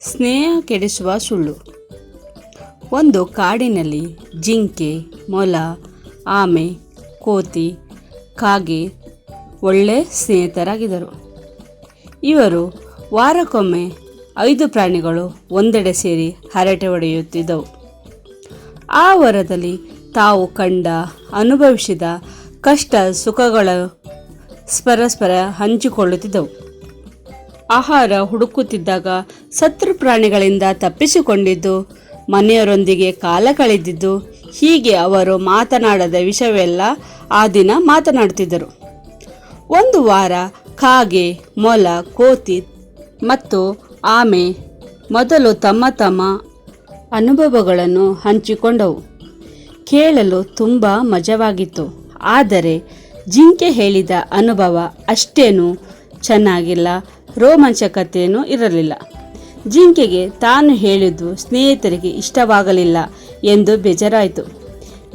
ಸ್ನೇಹ ಕೆಡಿಸುವ ಸುಳ್ಳು. ಒಂದು ಕಾಡಿನಲ್ಲಿ ಜಿಂಕೆ, ಮೊಲ, ಆಮೆ, ಕೋತಿ, ಕಾಗೆ ಒಳ್ಳೆ ಸ್ನೇಹಿತರಾಗಿದ್ದರು. ಇವರು ವಾರಕ್ಕೊಮ್ಮೆ ಐದು ಪ್ರಾಣಿಗಳು ಒಂದೆಡೆ ಸೇರಿ ಹರಟೆ ಹೊಡೆಯುತ್ತಿದ್ದವು. ಆ ವರದಲ್ಲಿ ತಾವು ಕಂಡ, ಅನುಭವಿಸಿದ ಕಷ್ಟ ಸುಖಗಳು ಪರಸ್ಪರ ಹಂಚಿಕೊಳ್ಳುತ್ತಿದ್ದವು. ಆಹಾರ ಹುಡುಕುತ್ತಿದ್ದಾಗ ಸತ್ರು ಪ್ರಾಣಿಗಳಿಂದ ತಪ್ಪಿಸಿಕೊಂಡಿದ್ದು, ಮನೆಯವರೊಂದಿಗೆ ಕಾಲ ಕಳೆದಿದ್ದು, ಹೀಗೆ ಅವರು ಮಾತನಾಡದ ವಿಷಯವೆಲ್ಲ ಆ ದಿನ ಮಾತನಾಡುತ್ತಿದ್ದರು. ಒಂದು ವಾರ ಕಾಗೆ, ಮೊಲ, ಕೋತಿ ಮತ್ತು ಆಮೆ ಮೊದಲು ತಮ್ಮ ತಮ್ಮ ಅನುಭವಗಳನ್ನು ಹಂಚಿಕೊಂಡವು. ಕೇಳಲು ತುಂಬ ಮಜವಾಗಿತ್ತು. ಆದರೆ ಜಿಂಕೆ ಹೇಳಿದ ಅನುಭವ ಅಷ್ಟೇನೂ ಚೆನ್ನಾಗಿಲ್ಲ. ರೋಮಾಂಚಕತೆಯೂ ಇರಲಿಲ್ಲ. ಜಿಂಕೆಗೆ ತಾನು ಹೇಳಿದ್ದು ಸ್ನೇಹಿತರಿಗೆ ಇಷ್ಟವಾಗಲಿಲ್ಲ ಎಂದು ಬೇಜಾರಾಯಿತು.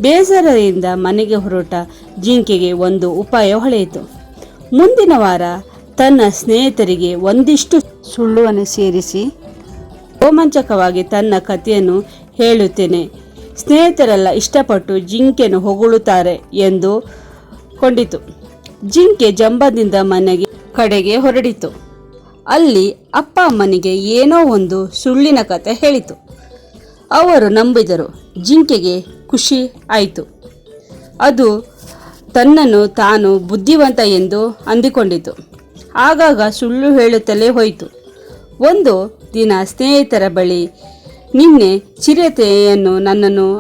ಬೇಸರದಿಂದ ಮನೆಗೆ ಹೊರಟ ಜಿಂಕೆಗೆ ಒಂದು ಉಪಾಯ ಹೊಳೆಯಿತು. ಮುಂದಿನ ವಾರ ತನ್ನ ಸ್ನೇಹಿತರಿಗೆ ಒಂದಿಷ್ಟು ಸುಳ್ಳುವನ್ನು ಸೇರಿಸಿ ರೋಮಾಂಚಕವಾಗಿ ತನ್ನ ಕಥೆಯನ್ನು ಹೇಳುತ್ತೇನೆ. ಸ್ನೇಹಿತರೆಲ್ಲ ಇಷ್ಟಪಟ್ಟು ಜಿಂಕೆಯನ್ನು ಹೊಗಳುತ್ತಾರೆ ಎಂದು ಕೊಂಡಿತು. ಜಿಂಕೆ ಜಂಬದಿಂದ ಮನೆಗೆ ಕಡೆಗೆ ಹೊರಡಿತು. ಅಲ್ಲಿ ಅಪ್ಪ ಅಮ್ಮನಿಗೆ ಏನೋ ಒಂದು ಸುಳ್ಳಿನ ಕತೆ ಹೇಳಿತು. ಅವರು ನಂಬಿದರು. ಜಿಂಕೆಗೆ ಖುಷಿ ಆಯಿತು. ಅದು ತನ್ನನ್ನು ತಾನು ಬುದ್ಧಿವಂತ ಎಂದು ಅಂದಿಕೊಂಡಿತು. ಆಗಾಗ ಸುಳ್ಳು ಹೇಳುತ್ತಲೇ ಹೋಯಿತು. ಒಂದು ದಿನ ಸ್ನೇಹಿತರ ಬಳಿ ನಿನ್ನೆ ಚಿರತೆಯನ್ನು ನನ್ನನ್ನು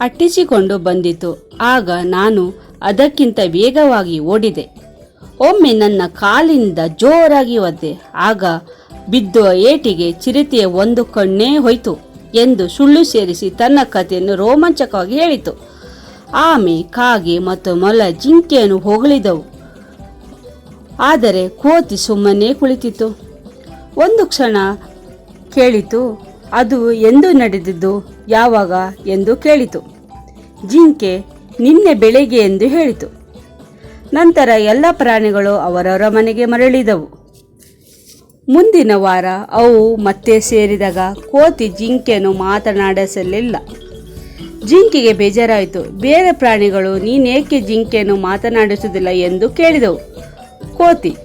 ಅಟ್ಟಿಸಿಕೊಂಡು ಬಂದಿತು. ಆಗ ನಾನು ಅದಕ್ಕಿಂತ ವೇಗವಾಗಿ ಓಡಿದೆ. ಒಮ್ಮೆ ನನ್ನ ಕಾಲಿಂದ ಜೋರಾಗಿ ಒದ್ದೆ. ಆಗ ಬಿದ್ದು ಏಟಿಗೆ ಚಿರತೆಯ ಒಂದು ಕಣ್ಣೇ ಹೋಯಿತು ಎಂದು ಸುಳ್ಳು ಸೇರಿಸಿ ತನ್ನ ಕಥೆಯನ್ನು ರೋಮಾಂಚಕವಾಗಿ ಹೇಳಿತು. ಆಮೆ, ಕಾಗೆ ಮತ್ತು ಮೊಲ ಜಿಂಕೆಯನ್ನು ಹೊಗಳಿದವು. ಆದರೆ ಕೋತಿ ಸುಮ್ಮನೆ ಕುಳಿತಿತ್ತು. ಒಂದು ಕ್ಷಣ ಕೇಳಿತು, ಅದು ಎಂದು ನಡೆದಿದ್ದು ಯಾವಾಗ ಎಂದು ಕೇಳಿತು. ಜಿಂಕೆ, ನಿನ್ನೆ ಬೆಳಗ್ಗೆ ಎಂದು ಹೇಳಿತು. ನಂತರ ಎಲ್ಲ ಪ್ರಾಣಿಗಳು ಅವರವರ ಮನೆಗೆ ಮರಳಿದವು. ಮುಂದಿನ ವಾರ ಅವು ಮತ್ತೆ ಸೇರಿದಾಗ ಕೋತಿ ಜಿಂಕೆಯನ್ನು ಮಾತನಾಡಿಸಲಿಲ್ಲ. ಜಿಂಕೆಗೆ ಬೇಜಾರಾಯಿತು. ಬೇರೆ ಪ್ರಾಣಿಗಳು, ನೀನೇಕೆ ಜಿಂಕೆಯನ್ನು ಮಾತನಾಡಿಸುವುದಿಲ್ಲ ಎಂದು ಕೇಳಿದವು. ಕೋತಿ,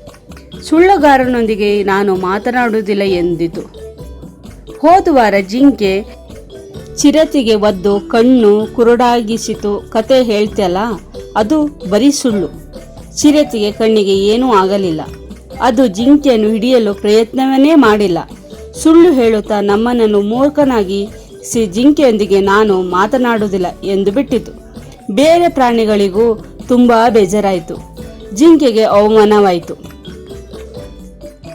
ಸುಳ್ಳುಗಾರನೊಂದಿಗೆ ನಾನು ಮಾತನಾಡುವುದಿಲ್ಲ ಎಂದಿತು. ಹೋದ ವಾರ ಜಿಂಕೆ ಚಿರತೆಗೆ ಒದ್ದು ಕಣ್ಣು ಕುರುಡಾಗಿಸಿತು. ಕತೆ ಹೇಳ್ತಲ್ಲ ಅದು ಬರೀ ಸುಳ್ಳು. ಚಿರತೆಗೆ ಕಣ್ಣಿಗೆ ಏನೂ ಆಗಲಿಲ್ಲ. ಅದು ಜಿಂಕೆಯನ್ನು ಹಿಡಿಯಲು ಪ್ರಯತ್ನವನ್ನೇ ಮಾಡಿಲ್ಲ. ಸುಳ್ಳು ಹೇಳುತ್ತಾ ನಮ್ಮನನ್ನು ಮೂರ್ಖನಾಗಿ ಸಿ ಜಿಂಕೆಯೊಂದಿಗೆ ನಾನು ಮಾತನಾಡುವುದಿಲ್ಲ ಎಂದು ಬಿಟ್ಟಿತು. ಬೇರೆ ಪ್ರಾಣಿಗಳಿಗೂ ತುಂಬ ಬೇಜಾರಾಯಿತು. ಜಿಂಕೆಗೆ ಅವಮಾನವಾಯಿತು.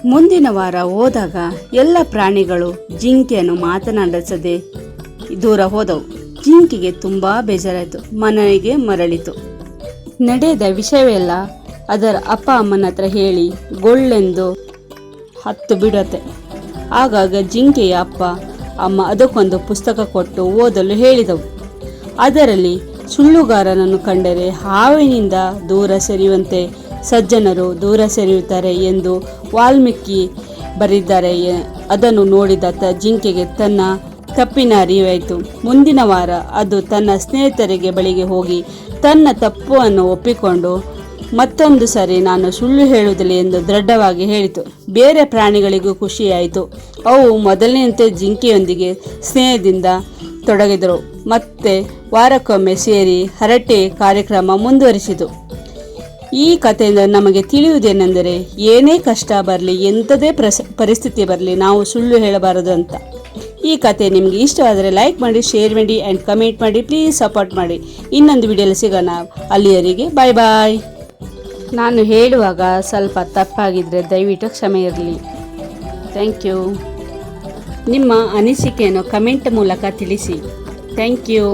ಮುಂದಿನ ವಾರ ಹೋದಾಗ ಎಲ್ಲ ಪ್ರಾಣಿಗಳು ಜಿಂಕೆಯನ್ನು ಮಾತನಾಡಿಸದೆ ದೂರ ಹೋದವು. ಜಿಂಕೆಗೆ ತುಂಬ ಬೇಜಾರಾಯಿತು. ಮನೆಗೆ ಮರಳಿತು. ನಡೆದ ವಿಷಯವೆಲ್ಲ ಅದರ ಅಪ್ಪ ಅಮ್ಮನ ಹತ್ರ ಹೇಳಿ ಗೊಳ್ಳೆಂದು ಹತ್ತು ಬಿಡತ್ತೆ. ಆಗಾಗ ಜಿಂಕೆಯ ಅಪ್ಪ, ಅಮ್ಮ ಅದಕ್ಕೊಂದು ಪುಸ್ತಕ ಕೊಟ್ಟು ಓದಲು ಹೇಳಿದವು. ಅದರಲ್ಲಿ ಸುಳ್ಳುಗಾರನನ್ನು ಕಂಡರೆ ಹಾವಿನಿಂದ ದೂರ ಸರಿಯುವಂತೆ ಸಜ್ಜನರು ದೂರ ಸರಿಯುತ್ತಾರೆ ಎಂದು ವಾಲ್ಮೀಕಿ ಬರೆದಿದ್ದಾರೆ. ಅದನ್ನು ನೋಡಿದ ಜಿಂಕೆಗೆ ತನ್ನ ತಪ್ಪಿನ ಅರಿವಾಯಿತು. ಮುಂದಿನ ವಾರ ಅದು ತನ್ನ ಸ್ನೇಹಿತರಿಗೆ ಬಳಿಗೆ ಹೋಗಿ ತನ್ನ ತಪ್ಪನ್ನು ಒಪ್ಪಿಕೊಂಡು ಮತ್ತೊಂದು ಸರಿ ನಾನು ಸುಳ್ಳು ಹೇಳುವುದಿಲ್ಲ ಎಂದು ದೃಢವಾಗಿ ಹೇಳಿತು. ಬೇರೆ ಪ್ರಾಣಿಗಳಿಗೂ ಖುಷಿಯಾಯಿತು. ಅವು ಮೊದಲಿನಂತೆ ಜಿಂಕೆಯೊಂದಿಗೆ ಸ್ನೇಹದಿಂದ ತೊಡಗಿದರು. ಮತ್ತೆ ವಾರಕ್ಕೊಮ್ಮೆ ಸೇರಿ ಹರಟೆ ಕಾರ್ಯಕ್ರಮ ಮುಂದುವರಿಸಿತು. ಈ ಕಥೆಯಿಂದ ನಮಗೆ ತಿಳಿಯುವುದೇನೆಂದರೆ, ಏನೇ ಕಷ್ಟ ಬರಲಿ, ಎಂಥದೇ ಪ್ರಸ, ಪರಿಸ್ಥಿತಿ ಬರಲಿ, ನಾವು ಸುಳ್ಳು ಹೇಳಬಾರದು ಅಂತ. ಈ ಕತೆ ನಿಮಗೆ ಇಷ್ಟವಾದರೆ ಲೈಕ್ ಮಾಡಿ, ಶೇರ್ ಮಾಡಿ ಆ್ಯಂಡ್ ಕಮೆಂಟ್ ಮಾಡಿ. ಪ್ಲೀಸ್ ಸಪೋರ್ಟ್ ಮಾಡಿ. ಇನ್ನೊಂದು ವಿಡಿಯೋಲಿ ಸಿಗೋಣ. ಅಲ್ಲಿಯರಿಗೆ ಬಾಯ್ ಬಾಯ್ ನಾನು ಹೇಳುವಾಗ ಸ್ವಲ್ಪ ತಪ್ಪಾಗಿದ್ದರೆ ದಯವಿಟ್ಟು ಕ್ಷಮೆ ಇರಲಿ. ಥ್ಯಾಂಕ್ ಯು ನಿಮ್ಮ ಅನಿಸಿಕೆಯನ್ನು ಕಮೆಂಟ್ ಮೂಲಕ ತಿಳಿಸಿ. Thank you